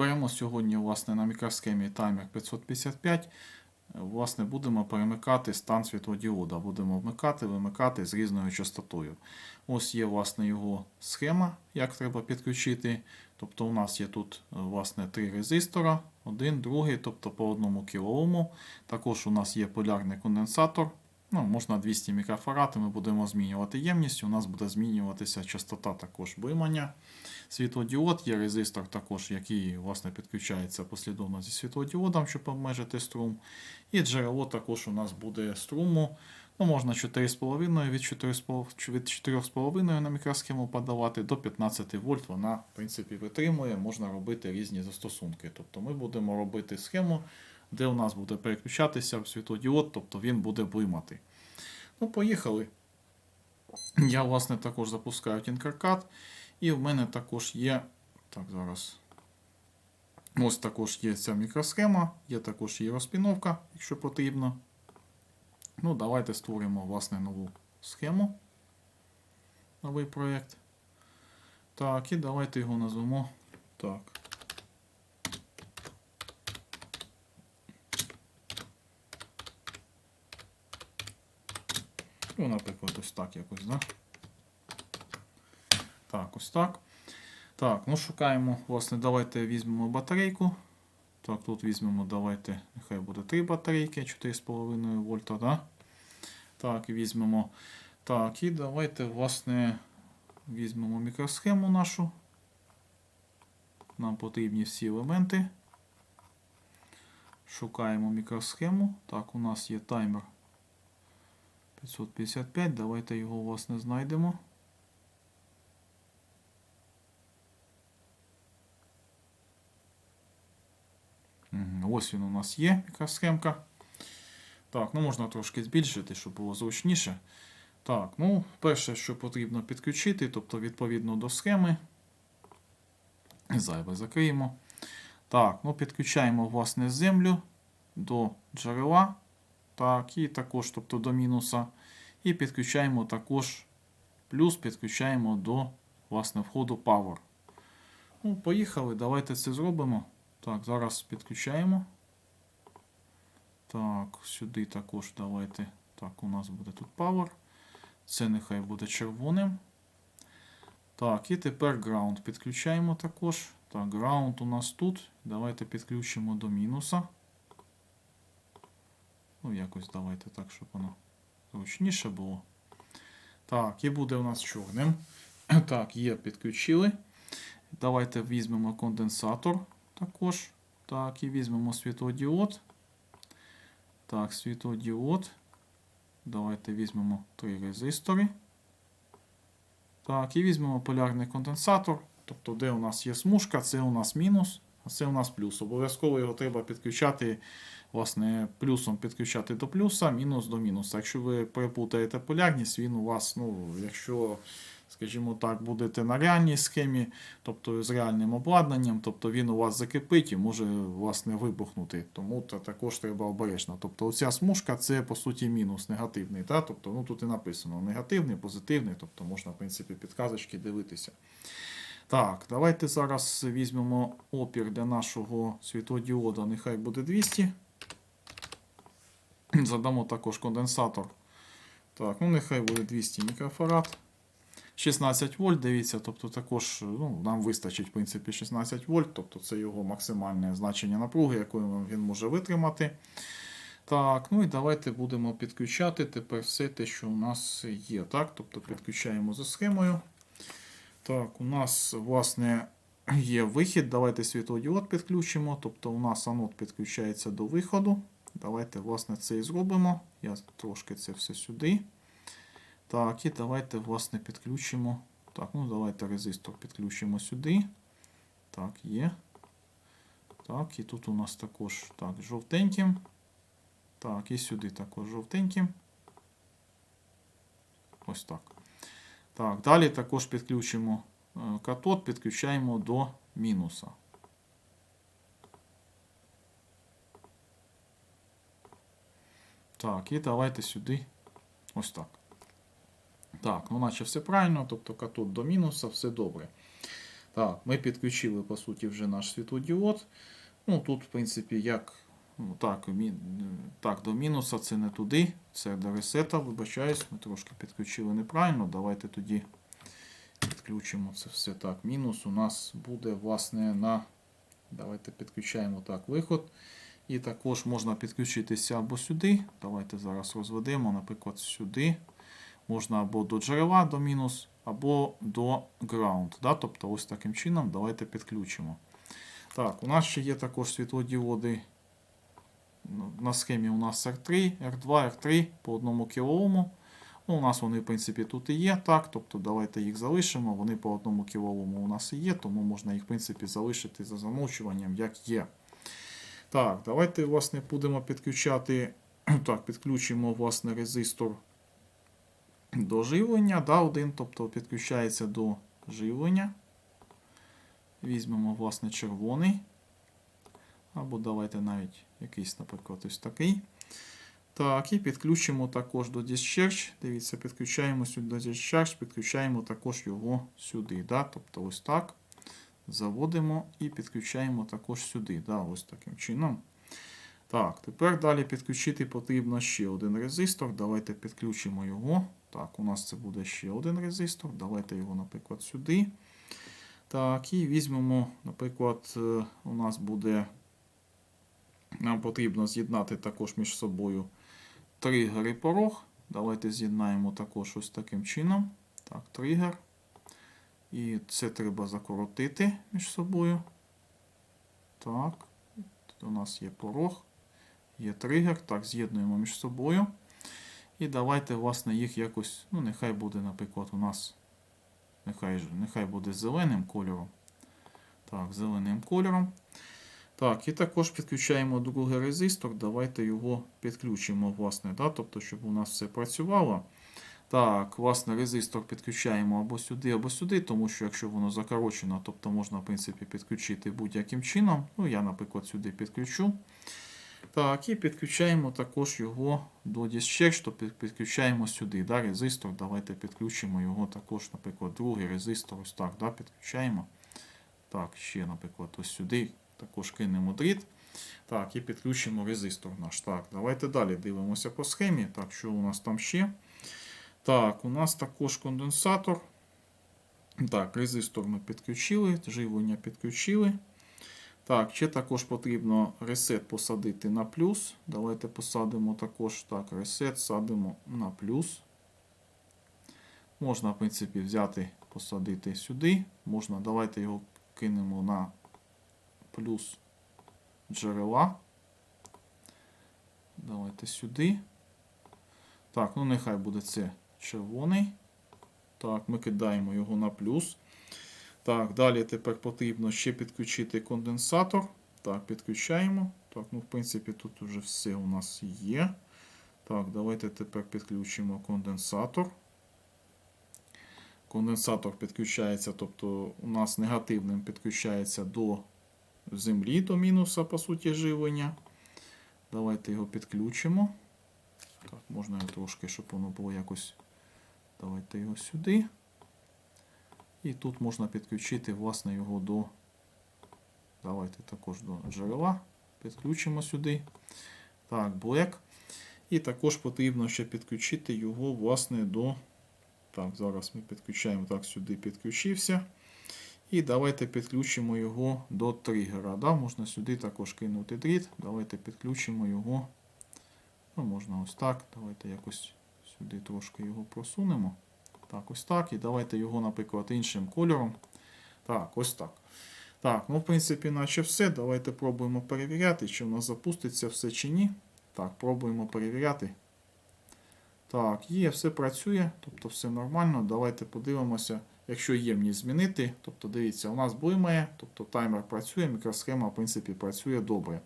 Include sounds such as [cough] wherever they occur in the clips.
Беремо сьогодні власне, на мікросхемі таймер 555. Власне, будемо перемикати стан світлодіода. Будемо вмикати, вимикати з різною частотою. Ось є власне, його схема, як треба підключити. Тобто у нас є тут власне, три резистора, один, другий, тобто по одному кілоому. Також у нас є полярний конденсатор. Ну, можна 200 мікрофарад, і ми будемо змінювати ємність. У нас буде змінюватися частота також виймання. Світлодіод є резистор, також, який власне, підключається послідовно зі світлодіодом, щоб обмежити струм. І джерело також у нас буде струму. Ну, можна 4,5 від 4,5 від 4,5 на мікросхему подавати до 15 вольт. Вона, в принципі, витримує, можна робити різні застосунки. Тобто ми будемо робити схему, де у нас буде переключатися світлодіод, тобто він буде блимати. Ну, поїхали. Я, власне, також запускаю Tinkercad. І в мене також є. Так, зараз. Ось також є ця мікросхема, є також її розпіновка, якщо потрібно. Ну, давайте створимо власне нову схему. Новий проєкт. Так, і давайте його назвемо. Так. Ну, наприклад, ось так якось, да? Так, ось так. Так, ну шукаємо, власне, давайте візьмемо батарейку. Так, тут візьмемо, давайте, нехай буде 3 батарейки, 4,5 вольта, да? Так, візьмемо. Так, і давайте, власне, візьмемо мікросхему нашу. Нам потрібні всі елементи. Шукаємо мікросхему. Так, у нас є таймер 555. Давайте його, власне, знайдемо. Ось він у нас є, мікросхемка. Так, ну можна трошки збільшити, щоб було зручніше. Так, ну, перше, що потрібно підключити, тобто відповідно до схеми. Зайве закриємо. Так, ну підключаємо власне землю до джерела. Так, і також, тобто до мінуса. І підключаємо також плюс, підключаємо до власне входу Power. Ну, поїхали, давайте це зробимо. Так, зараз підключаємо. Так, сюди також давайте. Так, у нас буде тут Power. Це нехай буде червоним. Так, і тепер Ground підключаємо також. Так, Ground у нас тут. Давайте підключимо до мінуса. Ну, якось давайте так, щоб воно зручніше було. Так, і буде у нас чорним. [clears throat] Так, є, підключили. Давайте візьмемо конденсатор також. Так, і візьмемо світлодіод. Так, світлодіод. Давайте візьмемо три резистори. Так, і візьмемо полярний конденсатор. Тобто, де у нас є смужка, це у нас мінус, а це у нас плюс. Обов'язково його треба підключати, власне, плюсом підключати до плюса, мінус до мінуса. Якщо ви перепутаєте полярність, він у вас, ну, якщо, скажімо так, будете на реальній схемі, тобто з реальним обладнанням, тобто він у вас закипить і може власне вибухнути. Тому це також треба обережно. Тобто оця смужка це по суті мінус негативний. Та? Тобто, ну, тут і написано негативний, позитивний, тобто можна, в принципі, підказочки дивитися. Так, давайте зараз візьмемо опір для нашого світлодіода, нехай буде 200. [clears throat] Задамо також конденсатор. Так, ну нехай буде 200 мікрофарад. 16 вольт, дивіться, тобто також ну, нам вистачить в принципі 16 вольт, тобто це його максимальне значення напруги, якою він може витримати. Так, ну і давайте будемо підключати тепер все те, що у нас є. Так, тобто підключаємо за схемою. Так, у нас, власне, є вихід. Давайте світлодіод підключимо. Тобто у нас анод підключається до виходу. Давайте, власне, це і зробимо. Я трошки це все сюди. Так, і давайте, власне, підключимо. Так, ну давайте резистор підключимо сюди. Так, є. Так, і тут у нас також так, жовтеньким. Так, і сюди також жовтеньким. Ось так. Так, далі також підключимо е, катод, підключаємо до мінуса. Так, і давайте сюди ось так. Так, ну наче все правильно, тобто катод до мінуса, все добре. Так, ми підключили, по суті, вже наш світлодіод. Ну, тут, в принципі, як. Ну, так, мі... так, до мінуса це не туди, це до ресета, вибачаюсь, ми трошки підключили неправильно. Давайте тоді підключимо це все так. Мінус у нас буде, власне, на. Давайте підключаємо так виход. І також можна підключитися або сюди. Давайте зараз розведемо, наприклад, сюди. Можна або до джерела до мінус, або до ground. Да? Тобто ось таким чином давайте підключимо. Так, у нас ще є також світлодіоди. Ну, На схемі у нас R3, R2, R3 по 1 кіловому. Ну, у нас вони, в принципі, тут і є. Так, тобто давайте їх залишимо. Вони по 1 кіловому у нас і є, тому можна їх, в принципі, залишити за замовчуванням, як є. Так, давайте, власне, будемо підключати. [clears throat] Так, підключимо, власне, резистор до живлення. Да, один, тобто підключається до живлення. Візьмемо, власне, червоний. Або давайте навіть якийсь, наприклад, ось такий. Так, і підключимо також до Discharge. Дивіться, підключаємо сюди до Discharge, підключаємо також його сюди. Да? Тобто ось так. Заводимо і підключаємо також сюди. Да? Ось таким чином. Так, тепер далі підключити потрібно ще один резистор. Давайте підключимо його. Так, у нас це буде ще один резистор. Давайте його, наприклад, сюди. Так, і візьмемо, наприклад, е, у нас буде. Нам потрібно з'єднати також між собою тригер і порог. Давайте з'єднаємо також ось таким чином. Так, тригер. І це треба закоротити між собою. Так, тут у нас є порог, є тригер. Так, з'єднуємо між собою. І давайте, власне, їх якось, ну, нехай буде, наприклад, у нас, нехай, нехай буде зеленим кольором. Так, зеленим кольором. Так, і також підключаємо другий резистор. Давайте його підключимо, власне, да? тобто, щоб у нас все працювало. Так, власне, резистор підключаємо або сюди, або сюди, тому що якщо воно закорочено, тобто можна, в принципі, підключити будь-яким чином. Ну, я, наприклад, сюди підключу. Так, і підключаємо також його до Discharge, то підключаємо сюди. Да, резистор. Давайте підключимо його також, наприклад, другий резистор. Ось так, да, підключаємо. Так, ще, наприклад, ось сюди. Також кинемо дріт. Так, і підключимо резистор наш. Так, давайте далі дивимося по схемі. Так, що у нас там ще? Так, у нас також конденсатор. Так, резистор ми підключили, живлення підключили. Так, ще також потрібно ресет посадити на плюс. Давайте посадимо також так, ресет садимо на плюс. Можна, в принципі, взяти, посадити сюди. Можна, давайте його кинемо на плюс джерела. Давайте сюди. Так, ну нехай буде це червоний. Так, ми кидаємо його на плюс. Так, далі тепер потрібно ще підключити конденсатор. Так, підключаємо. Так, ну, в принципі, тут вже все у нас є. Так, давайте тепер підключимо конденсатор. Конденсатор підключається, тобто у нас негативним підключається до землі, до мінуса, по суті, живлення. Давайте його підключимо. Так, можна трошки, щоб воно було якось. Давайте його сюди. І тут можна підключити, власне, його до. Давайте також до джерела. Підключимо сюди. Так, Black. І також потрібно ще підключити його, власне, до. Так, зараз ми підключаємо. Так, сюди підключився. І давайте підключимо його до тригера. Да? Можна сюди також кинути дріт. Давайте підключимо його. Ну, можна ось так. Давайте якось сюди трошки його просунемо. Так, ось так. І давайте його, наприклад, іншим кольором. Так, ось так. Так, ну, в принципі, наче все. Давайте пробуємо перевіряти, чи в нас запуститься все чи ні. Так, пробуємо перевіряти. Так, є, все працює, тобто все нормально. Давайте подивимося, якщо ємність змінити. Тобто, дивіться, у нас блимає, тобто таймер працює, мікросхема, в принципі, працює добре.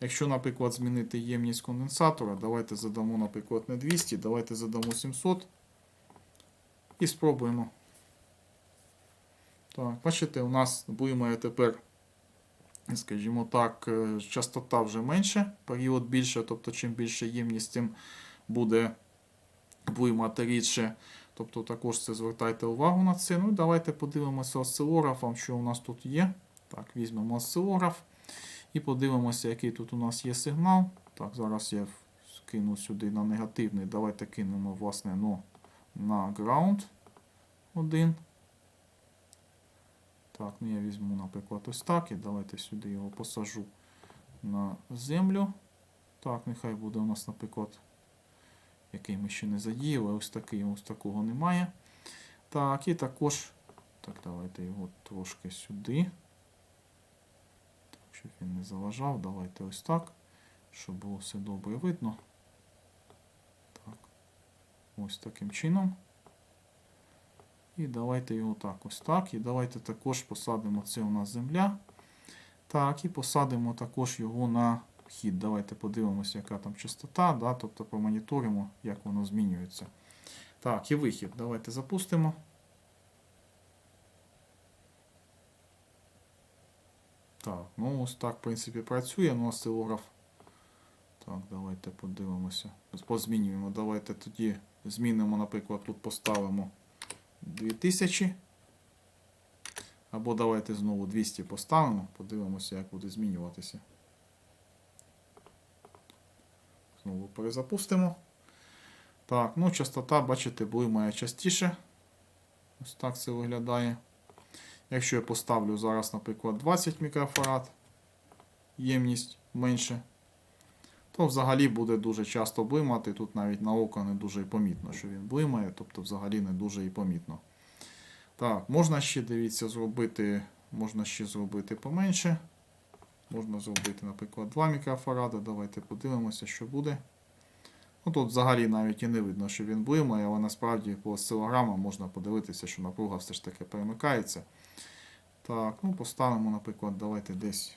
Якщо, наприклад, змінити ємність конденсатора, давайте задамо, наприклад, не 200, давайте задамо 700 і спробуємо. Так, бачите, у нас блимає тепер, скажімо так, е, частота вже менше, період більше, тобто чим більше ємність, тим буде блимати рідше. Тобто також це звертайте увагу на це. Ну і давайте подивимося осцилографом, що у нас тут є. Так, візьмемо осцилограф і подивимося, який тут у нас є сигнал. Так, зараз я кину сюди на негативний. Давайте кинемо, власне, ну, на ground 1. Так, ну я візьму, наприклад, ось так. І давайте сюди його посажу на землю. Так, нехай буде у нас, наприклад, який ми ще не задіяли. Ось такий, ось такого немає. Так, і також. Так, давайте його трошки сюди. Щоб він не заважав. Давайте ось так. Щоб було все добре видно. Так. Ось таким чином. І давайте його так, ось так. І давайте також посадимо це у нас земля. Так, і посадимо також його на вхід. Давайте подивимося, яка там частота, да, тобто промоніторимо, як воно змінюється. Так, і вихід. Давайте запустимо. Так, ну ось так, в принципі, працює. Ну, осцилограф. Так, давайте подивимося. Позмінюємо. Давайте тоді змінимо, наприклад, тут поставимо 2000. Або давайте знову 200 поставимо. Подивимося, як буде змінюватися. Знову перезапустимо. Так, ну частота, бачите, блимає частіше. Ось так це виглядає. Якщо я поставлю зараз, наприклад, 20 мікрофарад, ємність менше, то взагалі буде дуже часто блимати. Тут навіть на око не дуже і помітно, що він блимає, тобто взагалі не дуже і помітно. Так, можна ще, дивіться, зробити, можна ще зробити поменше. Можна зробити, наприклад, 2 мікрофаради. Давайте подивимося, що буде. Ну, Тут взагалі навіть і не видно, що він блимає, але насправді по осцилограмам можна подивитися, що напруга все ж таки перемикається. Так, ну поставимо, наприклад, давайте десь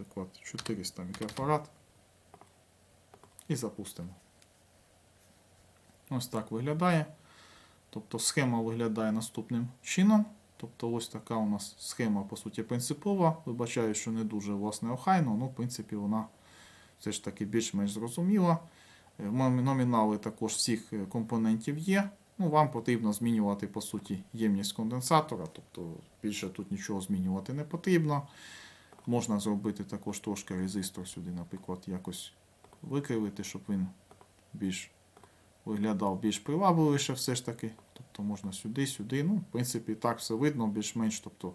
наприклад, 400 мікрофарад. І запустимо. Ось так виглядає. Тобто схема виглядає наступним чином. Тобто ось така у нас схема, по суті, принципова. Вибачаю, що не дуже власне охайно, ну, в принципі, вона все ж таки більш-менш зрозуміла. Е, Номінали також всіх е, компонентів є. Ну, вам потрібно змінювати, по суті, ємність конденсатора, тобто більше тут нічого змінювати не потрібно. Можна зробити також трошки резистор сюди, наприклад, якось викривити, щоб він більш виглядав більш привабливіше все ж таки. Тобто можна сюди, сюди. Ну, в принципі, так все видно, більш-менш. Тобто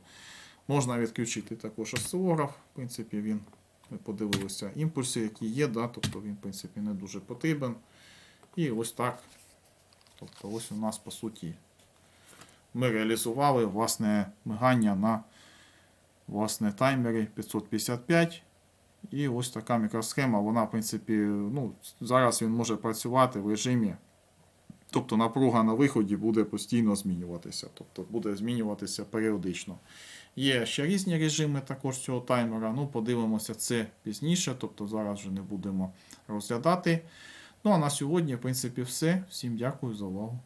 можна відключити також осцилограф. В принципі, він ми подивилися імпульси, які є, да, тобто він, в принципі, не дуже потрібен. І ось так. Тобто, ось у нас по суті ми реалізували власне мигання на власне таймері 555. І ось така мікросхема, вона, в принципі, ну, зараз він може працювати в режимі. Тобто напруга на виході буде постійно змінюватися. Тобто буде змінюватися періодично. Є ще різні режими також цього таймера. Ну, подивимося це пізніше, тобто зараз вже не будемо розглядати. Ну а на сьогодні, в принципі, все. Всім дякую за увагу.